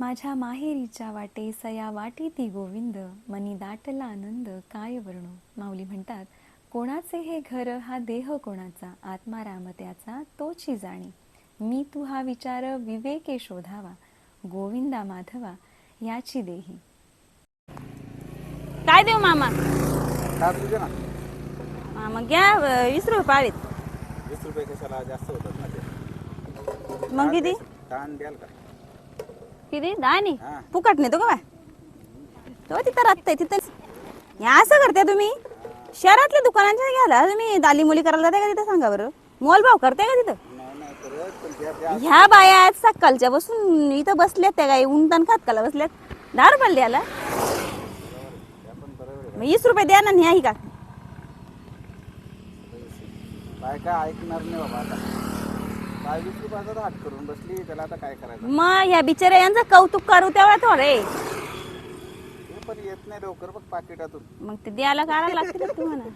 माझ्या माहेरीच्या वाटे सया वाटी ती गोविंद मनी दाटला आनंद काय वर्णो? माऊली म्हणतात कोणाचे हे घर हा देह कोणाचा? आत्मा रामत्याचा तोची जाणी. मी तू हा विचार विवेके शोधावा गोविंदा माधवा याची देही. काय देऊ मामा? का तुझे ना. मामा घ्या वीस रुपये पाळीत. वीस रुपये कशाला? जास्त होतात मग किती? ताण द्याल का? किती दहा नाही हा. फुकट नेतो का बाय. तो तिथं राहतंय तिथं. या असं करते तुम्ही? शहरातल्या दुकानांच्या घ्यायला? तुम्ही दाली मुली करायला जाते का तिथं सांगा बरं? मोल भाव करते का तिथं? नाही नाही करत पण त्या त्या ह्या बाया आज सकाळच्या बसून इथं बसल्यात त्या काही उंटन खात काला बसल्यात. दहा रुपयाला द्यायला त्या पण बरोबर आहे मग वीस रुपये द्या ना न्याही का? बायका ऐकणार नाही बाबा आता. काय वीस रुपयाचा तर हात करून बसली त्याला आता काय करायचं? मग ह्या बिचाऱ्या यांचं कौतुक करू तेव्हा थोडे. पण येत नाही लवकर बघ पाकिटातून. मग ते द्यायला करायला लागते ना तुम्हाला.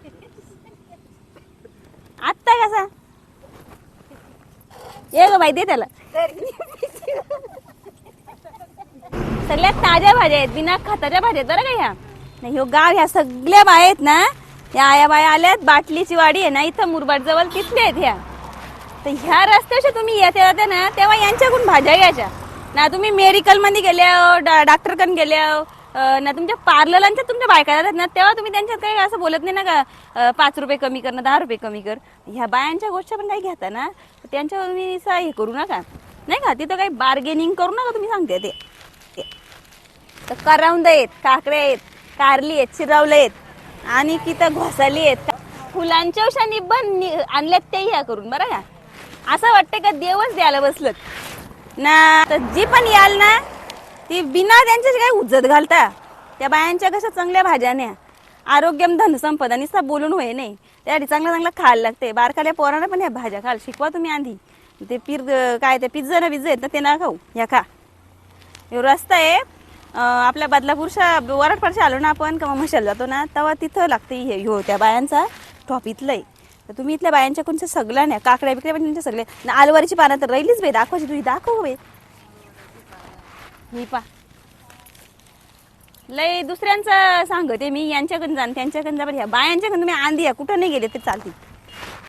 आत्ता कसा? ये ग बाई दे त्याला. सगळ्या ताज्या भाज्या आहेत बिना खताच्या भाज्या आहेत बरं का ह्या? नाही ह्यो गाव ह्या सगळ्या बाया आहेत ना या आया बाया आल्यात बाटलीची वाडी आहे ना इथं मुरबाड जवळ तिथल्या आहेत ह्या. तर ह्या रस्त्याच्या तुम्ही येते होते ना तेव्हा यांच्याकडून भाज्या घ्यायच्या. ना तुम्ही मेडिकलमध्ये गेल्या डॉक्टरकडून गेल्या ना तुमच्या पार्लरांच्या तुमच्या बायका जातात ना तेव्हा तुम्ही त्यांच्यात काही असं बोलत नाही ना का पाच रुपये कमी कर ना दहा रुपये कमी कर. ह्या बायांच्या गोष्टी पण काही घेता ना त्यांच्यावर तुम्ही हे करू नका. नाही का? तिथं काही बार्गेनिंग करू नका तुम्ही सांगते ते ते. तर करावंद आहेत काकडे आहेत कारली आहेत शिरावले आहेत आणि तिथं घोसाली आहेत. फुलांच्या उशानी पण नि- आणल्यात ते ह्या करून बरं का? असं वाटतं का देवच द्यायला बसलत? ना तर जी पण याल ना ती बिना त्यांच्याशी काय उज्जत घालता. त्या बायांच्या कशा चांगल्या भाज्या न्या आरोग्यम धनसंपदा निस्ता बोलून होय नाही त्यासाठी चांगलं चांगलं खायला लागते. बारकाल्या पोरांना पण ह्या भाज्या खाल शिकवा तुम्ही आधी. ते पीर काय ते पिझ्झा ना पिझ्झा आहेत ना ते ना खाऊ. या खा. रस्ता आहे. आपल्या बदलापूरच्या वराटपाडच्या आलो ना आपण किंवा म्हशाला जातो ना तेव्हा तिथं लागते हे हो त्या बायांचा. टॉप इथलं आहे तर तुम्ही इथल्या बायांच्या कोणत्या सगळ्या नाही काकड्या बिकड्या पण त्यांच्या सगळे ना आलवारीची पानं तर राहिलीच बाई दाखवायची तुझी दाखव बे ही पा. लय दुसऱ्यांचं सांगते मी यांच्याकडून जाण त्यांच्याकडून जा बरं ह्या बायांच्याकडून तुम्ही आंधी या कुठं नाही गेले ते चालतील.